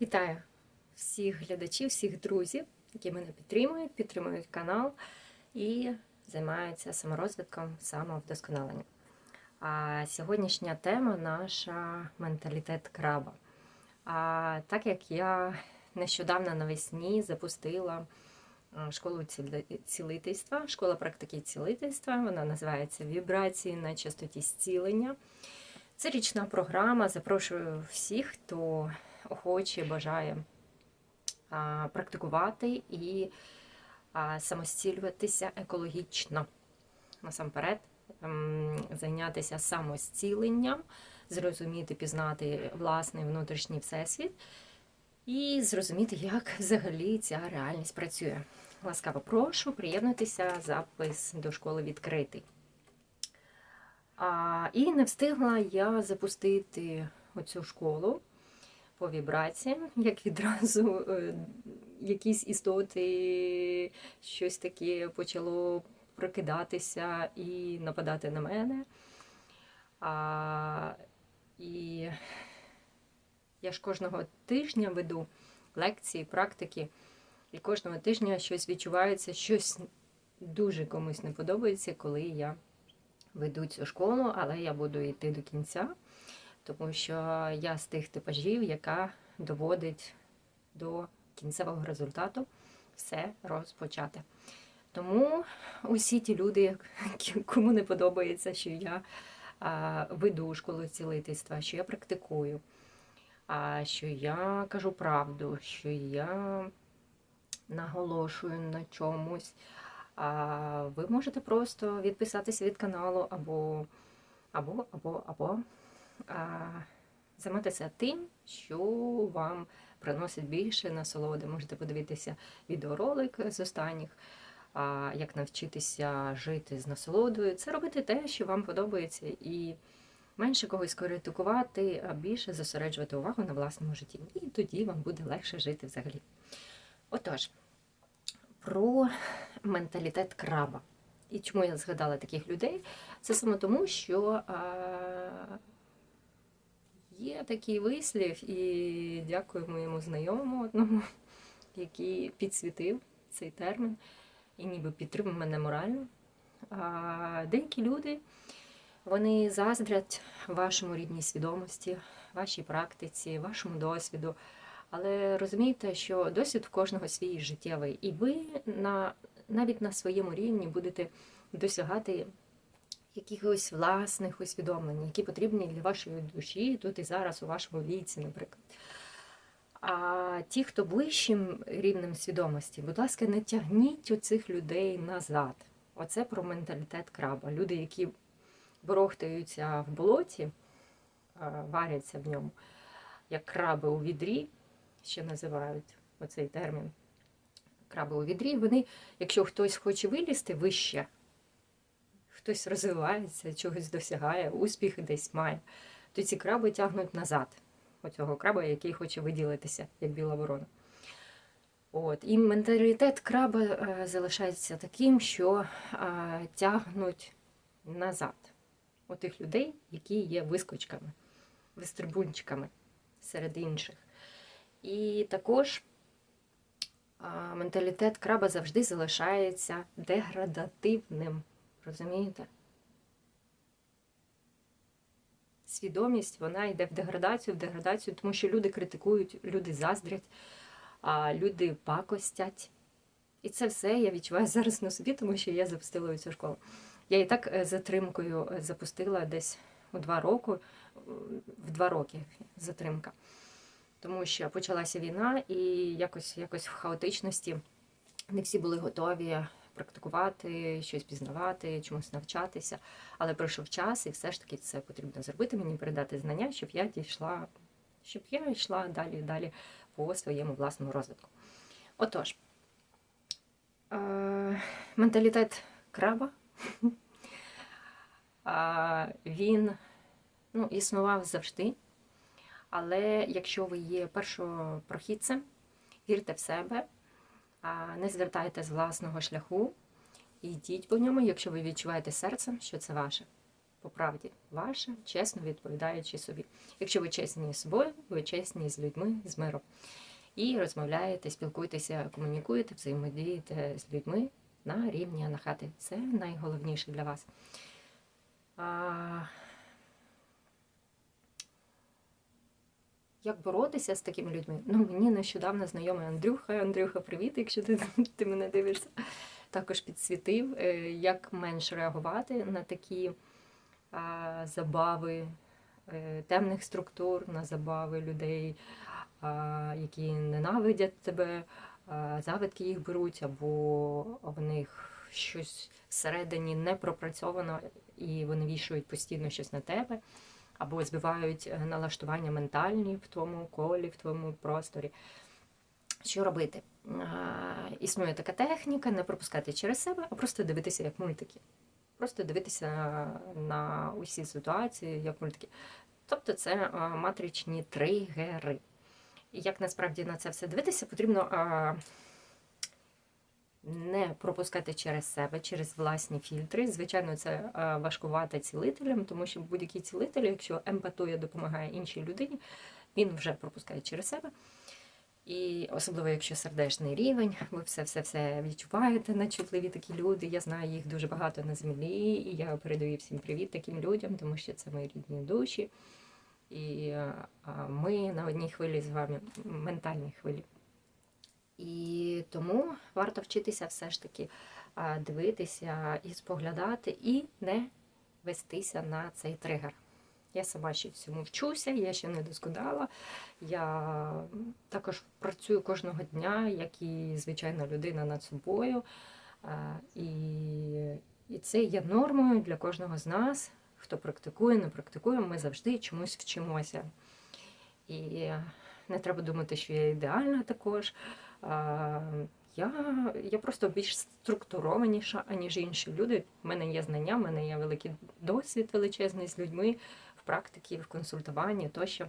Вітаю всіх глядачів, всіх друзів, які мене підтримують, підтримують канал і займаються саморозвитком, самовдосконаленням. А сьогоднішня тема наша менталітет краба. А так як я нещодавно навесні запустила школу цілительства, школа практики цілительства, вона називається Вібрації на частоті зцілення. Це річна програма. Запрошую всіх, хто охоче бажає практикувати і самостілюватися екологічно. Насамперед, ем, зайнятися самостіленням, зрозуміти, пізнати власний внутрішній всесвіт і зрозуміти, як взагалі ця реальність працює. Ласкаво прошу, приєднуйтеся, запис до школи відкритий. А, і не встигла я запустити оцю школу по вібраціям, як відразу е, якісь істоти, щось таке почало прокидатися і нападати на мене. А, і я ж кожного тижня веду лекції, практики, і кожного тижня щось відчувається, щось дуже комусь не подобається, коли я веду цю школу, але я буду йти до кінця, тому що я з тих типажів, яка доводить до кінцевого результату все розпочати. Тому усі ті люди, кому не подобається, що я веду школу цілительства, що я практикую, що я кажу правду, що я наголошую на чомусь. Ви можете просто відписатися від каналу або, або, або, або займатися тим, що вам приносить більше насолоди. Можете подивитися відеоролик з останніх, як навчитися жити з насолодою. Це робити те, що вам подобається, і менше когось критикувати, а більше зосереджувати увагу на власному житті. І тоді вам буде легше жити взагалі. Отож, про менталітет краба. І чому я згадала таких людей? Це саме тому, що а, є такий вислів, і дякую моєму знайомому одному, який підсвітив цей термін і ніби підтримав мене морально. А, деякі люди вони заздрять вашому рідній свідомості, вашій практиці, вашому досвіду. Але розумійте, що досвід в кожного свій життєвий, і ви на, навіть на своєму рівні будете досягати якихось власних усвідомлень, які потрібні для вашої душі тут і зараз, у вашому віці, наприклад. А ті, хто вищим рівнем свідомості, будь ласка, не тягніть оцих людей назад. Оце про менталітет краба. Люди, які ворохтаються в болоті, варяться в ньому, як краби у відрі, ще називають оцей термін краби у відрі. Вони, якщо хтось хоче вилізти вище, хтось розвивається, чогось досягає, успіх десь має, то ці краби тягнуть назад. Оцього краба, який хоче виділитися, як біла ворона. От. І менталітет краба е, залишається таким, що е, тягнуть назад у тих людей, які є вискочками, вистрибунчиками серед інших. І також а, менталітет краба завжди залишається деградативним. Розумієте? Свідомість вона йде в деградацію, в деградацію, тому що люди критикують, люди заздрять, а люди пакостять. І це все я відчуваю зараз на собі, тому що я запустила цю школу. Я і так е, затримкою е, запустила десь у два роки, в два роки затримка. Тому що почалася війна, і якось, якось в хаотичності не всі були готові практикувати, щось пізнавати, чомусь навчатися. Але пройшов час, і все ж таки це потрібно зробити, мені передати знання, щоб я дійшла, щоб я йшла далі далі по своєму власному розвитку. Отож, е- менталітет краба. Він ну, існував завжди. Але якщо ви є першопрохідцем, вірте в себе, не звертайте з власного шляху йдіть по ньому, якщо ви відчуваєте серцем, що це ваше. по правді ваша, чесно відповідаючи собі. Якщо ви чесні з собою, ви чесні з людьми, з миром. І розмовляєте, спілкуєтеся, комунікуєте, взаємодієте з людьми на рівні анахати. Це найголовніше для вас. Як боротися з такими людьми? Ну, мені нещодавно знайомий Андрюха. Андрюха, привіт, якщо ти, ти мене дивишся. Також підсвітив, е, як менше реагувати на такі а, забави е, темних структур, на забави людей, а, які ненавидять тебе, а, завидки їх беруть, або в них щось всередині не пропрацьовано, і вони вішають постійно щось на тебе, або збивають е, налаштування ментальні в твоєму колі, в твоєму просторі. Що робити? Існує така техніка, не пропускати через себе, а просто дивитися як мультики. Просто дивитися на усі ситуації як мультики. Тобто це матричні тригери. І як насправді на це все дивитися, потрібно не пропускати через себе, через власні фільтри. Звичайно, це а, важкувато цілителям, тому що будь-який цілитель, якщо емпатуя допомагає іншій людині, він вже пропускає через себе. І особливо, якщо сердечний рівень, ви все-все-все відчуваєте, начутливі такі люди. Я знаю їх дуже багато на землі, і я передаю всім привіт таким людям, тому що це мої рідні душі. І ми на одній хвилі з вами, ментальній хвилі. І тому варто вчитися все ж таки дивитися і споглядати, і не вестися на цей тригер. Я сама ще всьому вчуся, я ще не досконала. Я також працюю кожного дня, як і звичайна людина над собою. І, і це є нормою для кожного з нас. Хто практикує, не практикує, ми завжди чомусь вчимося. І не треба думати, що я ідеальна також. Я я просто більш структурованіша, аніж інші люди. У мене є знання, в мене є великий досвід величезний з людьми в практиці, в консультуванні тощо.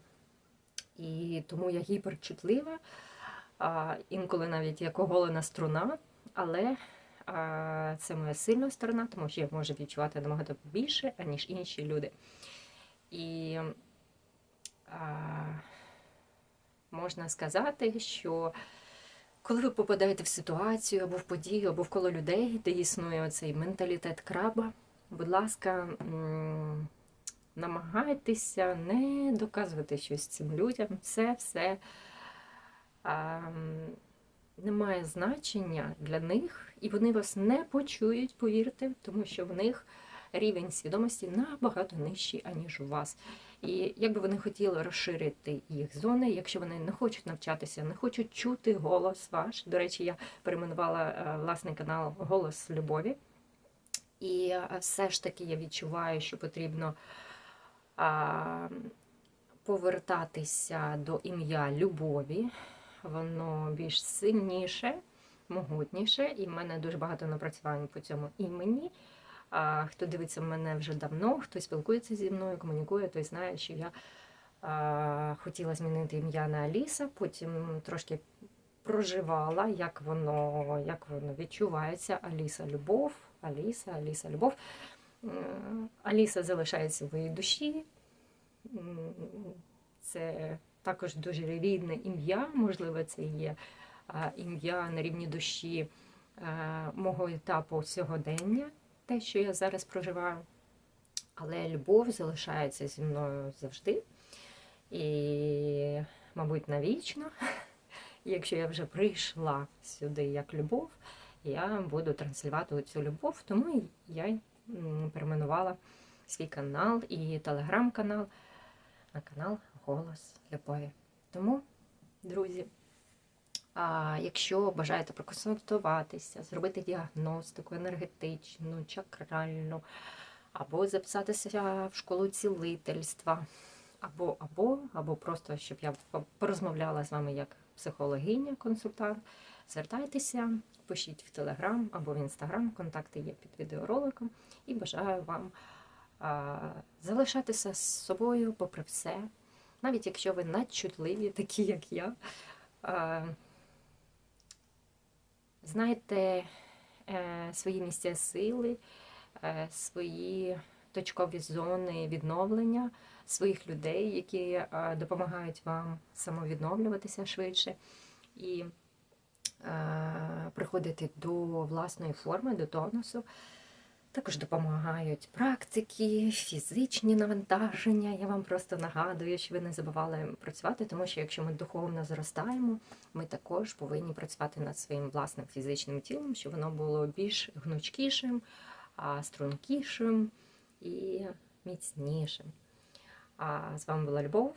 І тому я гіперчутлива, а, інколи навіть як оголена струна, але а, це моя сильна сторона, тому що я можу відчувати набагато більше, аніж інші люди. І а, можна сказати, що коли ви попадаєте в ситуацію або в подію, або в коло людей, де існує цей менталітет краба, будь ласка, намагайтеся не доказувати щось цим людям. Це все а, не має значення для них, і вони вас не почують, повірте, тому що в них рівень свідомості набагато нижчий, аніж у вас. І якби вони хотіли розширити їх зони, якщо вони не хочуть навчатися, не хочуть чути голос ваш. До речі, я перейменувала е, власний канал Голос Любові. І е, все ж таки я відчуваю, що потрібно а, повертатися до ім'я любові. Воно більш сильніше, могутніше, і в мене дуже багато напрацювань по цьому імені. Хто дивиться мене вже давно, хто спілкується зі мною, комунікує, той знає, що я хотіла змінити ім'я на Аліса, потім трошки проживала, як воно як воно відчувається. Аліса Любов, Аліса, Аліса Любов. Аліса залишається в моїй душі. Це також дуже рідне ім'я, можливо, це є ім'я на рівні душі мого етапу сьогодення те, що я зараз проживаю. Але любов залишається зі мною завжди. І, мабуть, навічно. Якщо я вже прийшла сюди як любов, я буду транслювати цю любов, тому я перейменувала свій канал і телеграм-канал на канал Голос Любові. Тому, друзі. Якщо бажаєте проконсультуватися, зробити діагностику енергетичну, чакральну, або записатися в школу цілительства, або, або, або просто, щоб я порозмовляла з вами як психологиня, консультант, звертайтеся, пишіть в Телеграм або в Інстаграм, контакти є під відеороликом, і бажаю вам а, залишатися з собою, попри все, навіть якщо ви надчутливі, такі як я. Знайте е, свої місця сили, е, свої точкові зони відновлення своїх людей, які е, допомагають вам самовідновлюватися швидше і приходити до власної форми, до тонусу. Також допомагають практики, фізичні навантаження. Я вам просто нагадую, що ви не забували працювати, тому що якщо ми духовно зростаємо, ми також повинні працювати над своїм власним фізичним тілом, щоб воно було більш гнучкішим, стрункішим і міцнішим. А з вами була Любов.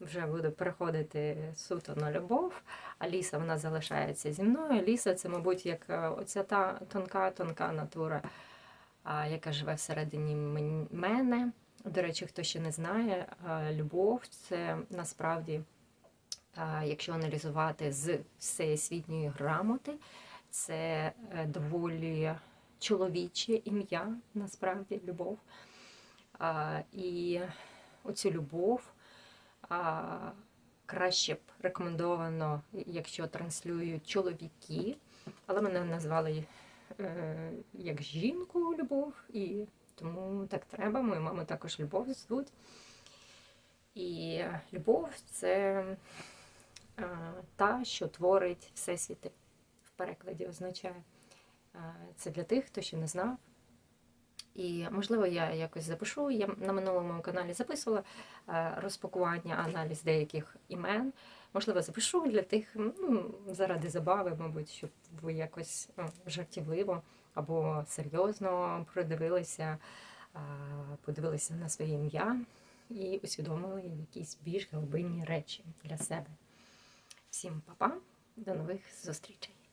Вже буду переходити суто на любов. А Ліса вона залишається зі мною. Ліса це, мабуть, як е, оця та тонка, тонка натура, яка живе всередині мене. До речі, хто ще не знає, любов це насправді, якщо аналізувати з всесвітньої грамоти, це е, доволі чоловіче ім'я, насправді, любов. І оцю любов краще б рекомендовано, якщо транслюють чоловіки, але мене назвали як жінку любов, і тому так треба. Мою маму також любов звуть. І любов це е, та, що творить всесвіти. В перекладі означає. Е, Це для тих, хто ще не знав. І можливо, я якось запишу. Я на минулому каналі записувала е, розпакування, аналіз деяких імен. Можливо, запишу для тих, ну, заради забави, мабуть, щоб ви якось ну, жартівливо або серйозно продивилися, е, подивилися на своє ім'я і усвідомили якісь більш глибинні речі для себе. Всім па-па, до нових зустрічей!